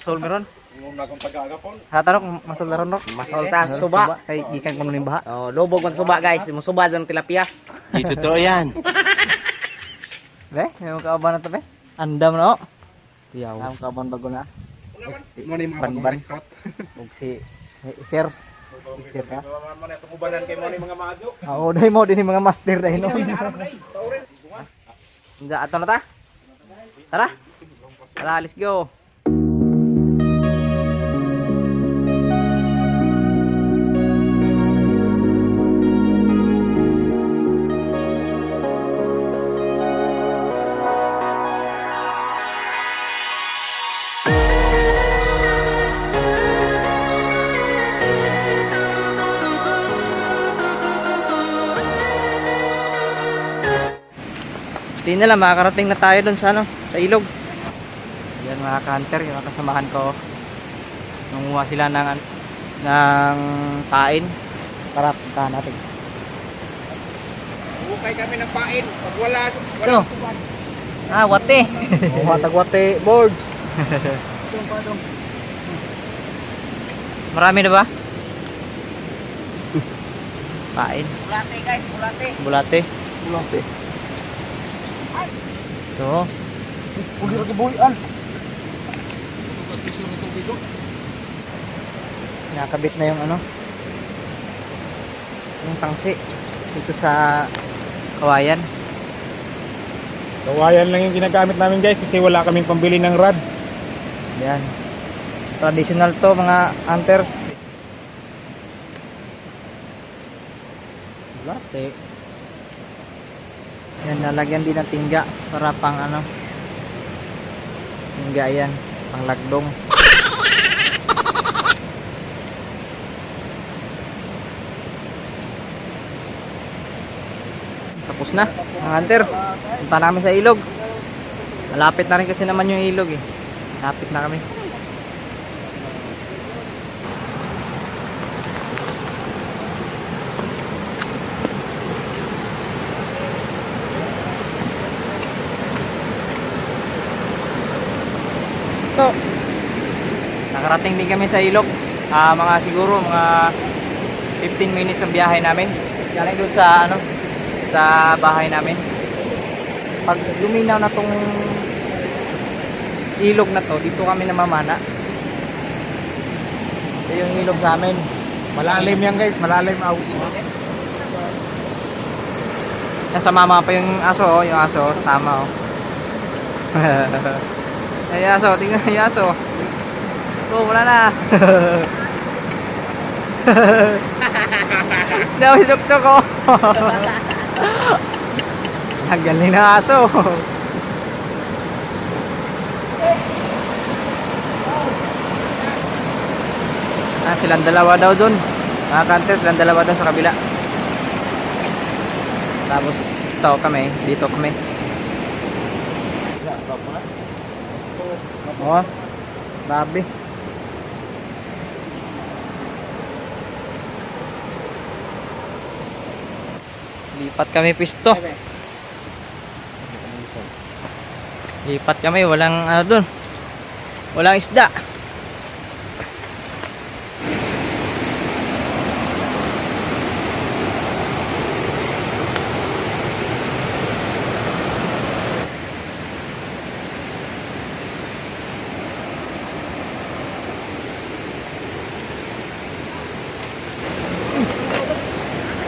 masol meron. Ingom na kong pag-agapon. Ha tanong kung masol no? Masol ta, suba. Kay gikan ko ning baha. Oh, lubog man suba guys. Musuba dyan tilapia. Di totoo yan. Be, may mga kauban na to, be. Andam na, oh. Yaw. Ang kauban bago na. Mo ni mga Ban-ban. Ug si si Sir. Si Sir ubanan kay mo ni mga maadyo. Oo, dahil mo din mga master dahil no. Diyan, ato na ta. Tara. Tara, let's go. Hindi na lang, makakarating na tayo dun sa ano, sa ilog. Yan mga hunter yung mga kasamahan ko. Nanguha sila ng, ng pain. Tara, puntahan natin. Bukay kami ng pain. Pag wala, Ito. Ah, wate. Matagwate boards. Marami na ba? Pain. Bulate guys, bulate. Bulate. Bulate. Ito. Uli ra gibuhian. Nakakabit na yung ano. Yung tangsi. Dito sa kawayan. Kawayan lang yung ginagamit namin guys kasi wala kaming pambili ng rad. Yan. Traditional to mga hunter. Bulate. Yan, lalagyan din ng tingga para pang ano. Tingga yan. Pang lagdong. Tapos na, mga hunter. Punta namin sa ilog. Malapit na rin kasi naman yung ilog eh. Malapit na kami. So, nakarating din kami sa ilog. Ah, mga siguro mga 15 minutes ang biyahe namin. Galing doon sa ano, sa bahay namin. Pag luminaw na tong ilog na to, dito kami namamana. Ito yung ilog sa amin. Malalim yan guys, malalim out. Nasa mama pa yung aso, oh, yung aso, tama oh. Ay aso, tingnan yung aso. Oh, wala na. Daw isuktok ko. Ang galing ng aso. Ah, silang dalawa daw dun. Mga kanter, silang dalawa dun sa kabila. Tapos ito kami, dito kami. Oh, babi. Lipat kami pisto. Lipat kami, walang ano dun. Walang isda.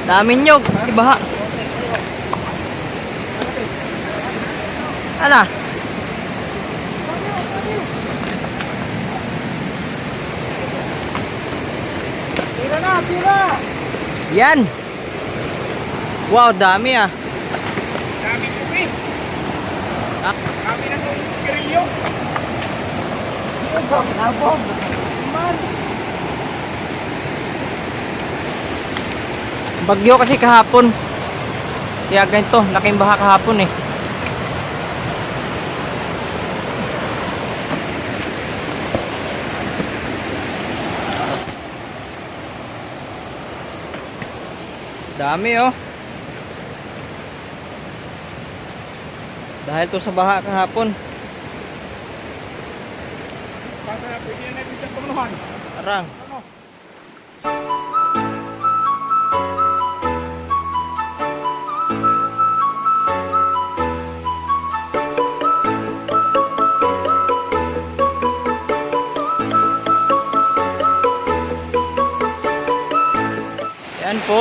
Dami nyog, ibaha. Ala. Tira na, tira! Yan. Wow, dami ah. Dami kami. Ah. Kami na itong grilyo. Bagyo kasi kahapon. Kaya ganito, laking baha kahapon eh. Dami oh. Dahil to sa baha kahapon. Arang.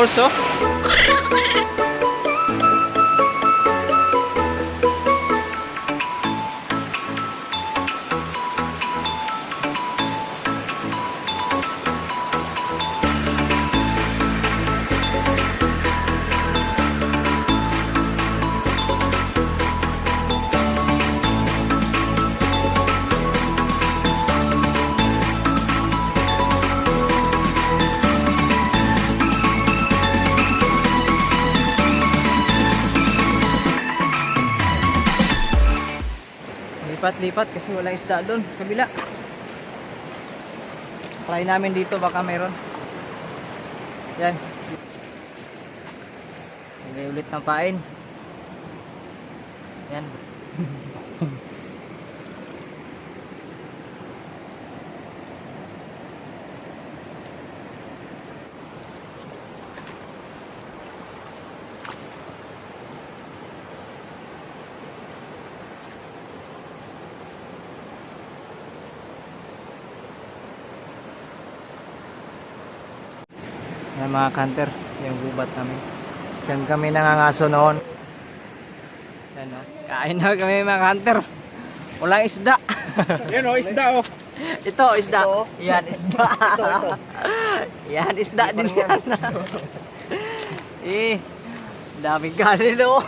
Ano? Lipat-lipat kasi walang isda doon sa kabila. Try namin dito baka mayroon. Yan. Lagay ulit ng pain. Yan. Yan mga kanter, yung gubat namin. Diyan kami nangangaso noon. Yan o. Kain na kami mga kanter. Walang isda. Yan o, isda o. ito, isda. Yan, isda. Ito, ito. Yan, isda din yan. eh, daming kanin o.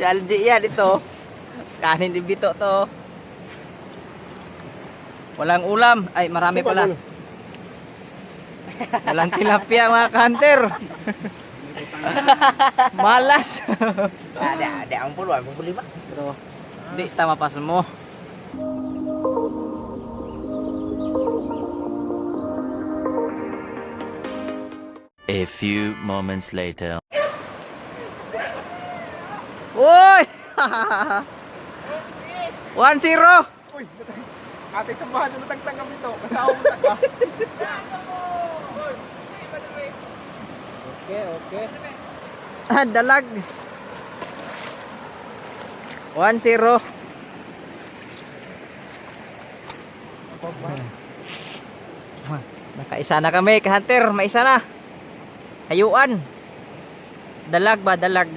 si yan, ito. Kanin din bito to. Walang ulam. Ay, marami pala. Walang tilapia mga kanter. Malas. Ada, ada ang puluhan, ang lima. Pero, di tama pas mo. A few moments later. Uy! 1-0! Uy, ate sambahan na natagtang kami ito. Kasama mo tagka. Okay, okay. Ah, dalag. 1-0. Nakaisa na kami, ka-hunter. Maisa na. Hayuan. Dalag ba? Dalag.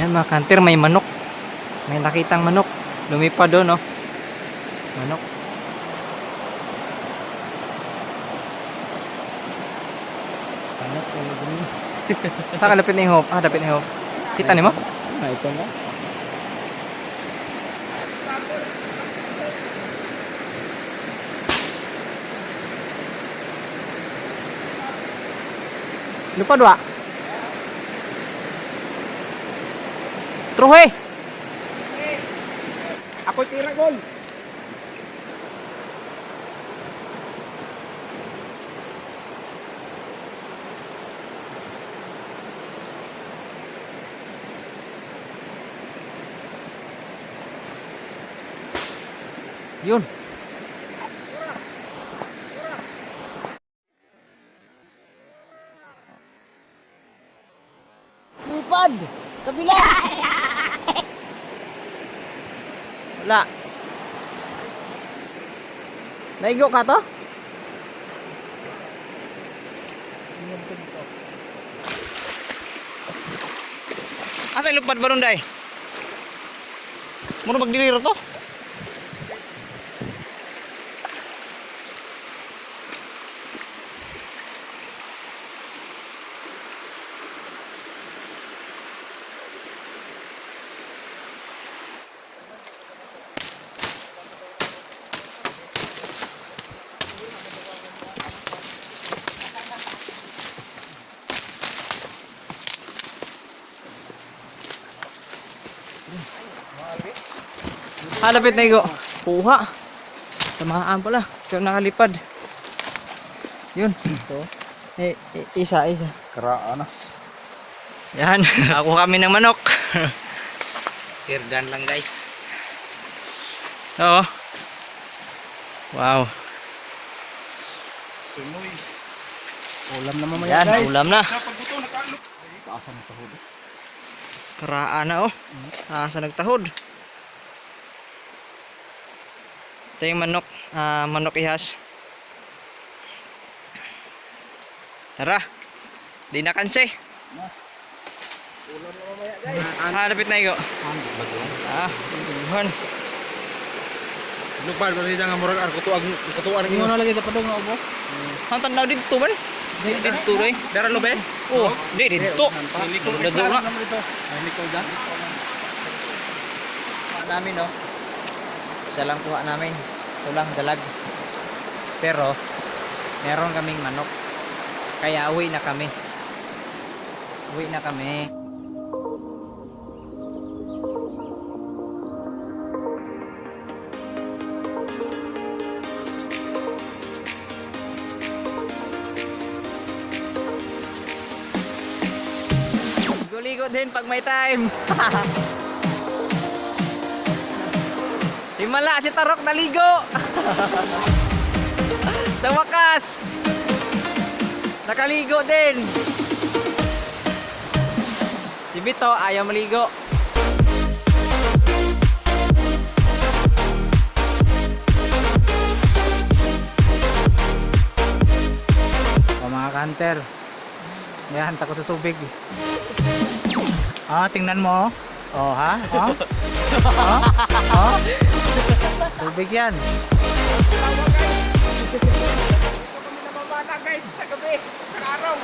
Yan mga kanter, may manok. May nakitang manok. Lumipad doon, oh. Manok. Manok, yung dumi. Saan ka lapit na yung hop? Ah, lapit na yung hop. Kita ni mo? Nah, ito na. Lupa dua. Truhe. Ako tira gol. Yun. Lipad! Kabila! Wala. Naigo ka to? Asa lupad ba nun, day? Muro magdiliro to? Ah, lapit na igo. Kuha. Tamaan pala. Ito nakalipad. Yun. Ito. Eh, eh, isa, isa. Karaan na. Yan. Ako kami ng manok. Tirdan lang guys. Oo. Wow. Sumoy. Ulam na mamaya Yan, guys. ulam na. Kapag ito nakalok. Ay, kaasan na tahod. Karaan na oh. Asa nagtahod. Ito yung manok. ah, manok ihas. Tara. Di na kanse. Ulam na mamaya guys. Ah, lapit na igo. Ah, buhan. Lupan ba siya nga murag ar kutuag kutuan Hindi mo nalagay sa padong nga ubos. Ang tanaw dito. Di dito rin. Dara lo be? Oh, di dito. Nga. Nahimik dyan. Kuha namin no. Isa lang kuha namin. Ito lang dalag. Pero meron kaming manok. Kaya uwi na kami. Uwi na kami. Ligo-ligo din pag may time. Himala si Tarok naligo. Sa wakas. Nakaligo din. Si Bito ayaw maligo. O mga kanter. May hanta ko sa tubig. Ah, tingnan mo. Oh, ha? Oh? oh? Oh? Tubig yan. Nababana guys sa gabi. Sa araw.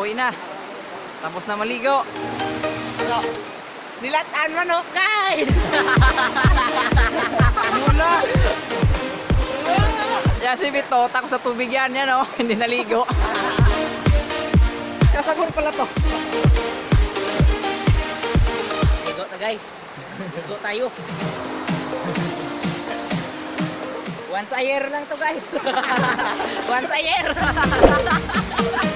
Uwi na. Tapos na maligo. Nilataan manok guys! Muna. Yeah, si Bito, takot sa tubig yan, yan oh. Hindi naligo. Kasagur pala to. Ligo na guys. Ligo tayo. Once a year lang to guys. Once a year.